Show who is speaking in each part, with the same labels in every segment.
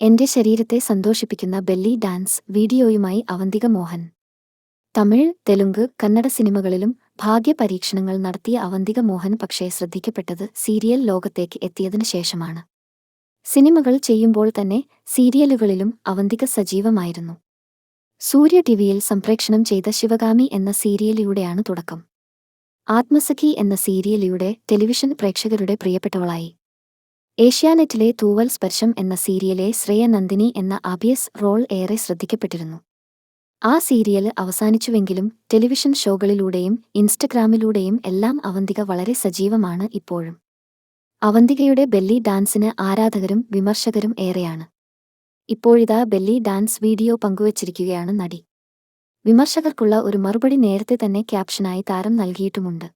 Speaker 1: എന്റെ ശരീരത്തെ സന്തോഷിപ്പിക്കുന്ന ബെല്ലി ഡാൻസ് വീഡിയോയുമായി അവന്തിക മോഹൻ. തമിഴ് തെലുങ്ക് കന്നഡ സിനിമകളിലും ഭാഗ്യപരീക്ഷണങ്ങൾ നടത്തിയ അവന്തിക മോഹൻ പക്ഷേ ശ്രദ്ധിക്കപ്പെട്ടത് സീരിയൽ ലോകത്തേക്ക് എത്തിയതിനു ശേഷമാണ്. സിനിമകൾ ചെയ്യുമ്പോൾ തന്നെ സീരിയലുകളിലും അവന്തിക സജീവമായിരുന്നു. സൂര്യ ടിവിയിൽ സംപ്രേക്ഷണം ചെയ്ത ശിവഗാമി എന്ന സീരിയലിലൂടെയാണ് തുടക്കം. ആത്മസഖി എന്ന സീരിയലിലൂടെ ടെലിവിഷൻ പ്രേക്ഷകരുടെ പ്രിയപ്പെട്ടവളായി. ഏഷ്യാനെറ്റിലെ തൂവൽ സ്പർശം എന്ന സീരിയലെ ശ്രേയ നന്ദിനി എന്ന അബിയസ് റോൾ ഏറെ ശ്രദ്ധിക്കപ്പെട്ടിരുന്നു. ആ സീരിയൽ അവസാനിച്ചുവെങ്കിലും ടെലിവിഷൻ ഷോകളിലൂടെയും ഇൻസ്റ്റഗ്രാമിലൂടെയും എല്ലാം അവന്തിക വളരെ സജീവമാണ് ഇപ്പോഴും. അവന്തികയുടെ ബെല്ലി ഡാൻസിന് ആരാധകരും വിമർശകരും ഏറെയാണ്. ഇപ്പോഴിതാ ബെല്ലി ഡാൻസ് വീഡിയോ പങ്കുവച്ചിരിക്കുകയാണ് നടി. വിമർശകർക്കുള്ള ഒരു മറുപടി നേരത്തെ തന്നെ ക്യാപ്ഷനായി താരം നൽകിയിട്ടുമുണ്ട്.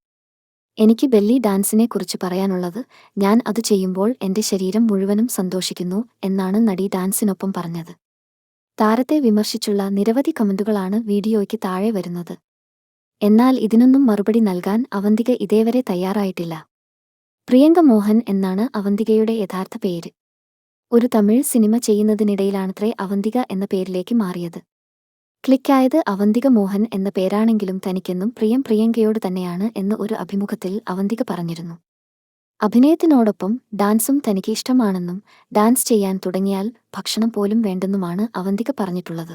Speaker 1: എനിക്ക് ബെല്ലി ഡാൻസിനെ കുറിച്ച് പറയാനുള്ളത് ഞാൻ അത് ചെയ്യുമ്പോൾ എന്റെ ശരീരം മുഴുവനും സന്തോഷിക്കുന്നു എന്നാണ് നടി ഡാൻസിനൊപ്പം പറഞ്ഞത്. താരത്തെ വിമർശിച്ചുള്ള നിരവധി കമന്റുകളാണ് വീഡിയോയ്ക്ക് താഴെ വരുന്നത്. എന്നാൽ ഇതിനൊന്നും മറുപടി നൽകാൻ അവന്തിക ഇതേവരെ തയ്യാറായിട്ടില്ല. പ്രിയങ്ക മോഹൻ എന്നാണ് അവന്തികയുടെ യഥാർത്ഥ പേര്. ഒരു തമിഴ് സിനിമ ചെയ്യുന്നതിനിടയിലാണത്രേ അവന്തിക എന്ന പേരിലേക്ക് മാറിയത്. ക്ലിക്കായത് അവന്തിക മോഹൻ എന്ന പേരാണെങ്കിലും തനിക്കെന്നും പ്രിയം പ്രിയങ്കയോട് തന്നെയാണ് എന്ന് ഒരു അഭിമുഖത്തിൽ അവന്തിക പറഞ്ഞിരുന്നു. അഭിനയത്തിനോടൊപ്പം ഡാൻസും തനിക്ക് ഇഷ്ടമാണെന്നും ഡാൻസ് ചെയ്യാൻ തുടങ്ങിയാൽ ഭക്ഷണം പോലും വേണ്ടെന്നുമാണ് അവന്തിക പറഞ്ഞിട്ടുള്ളത്.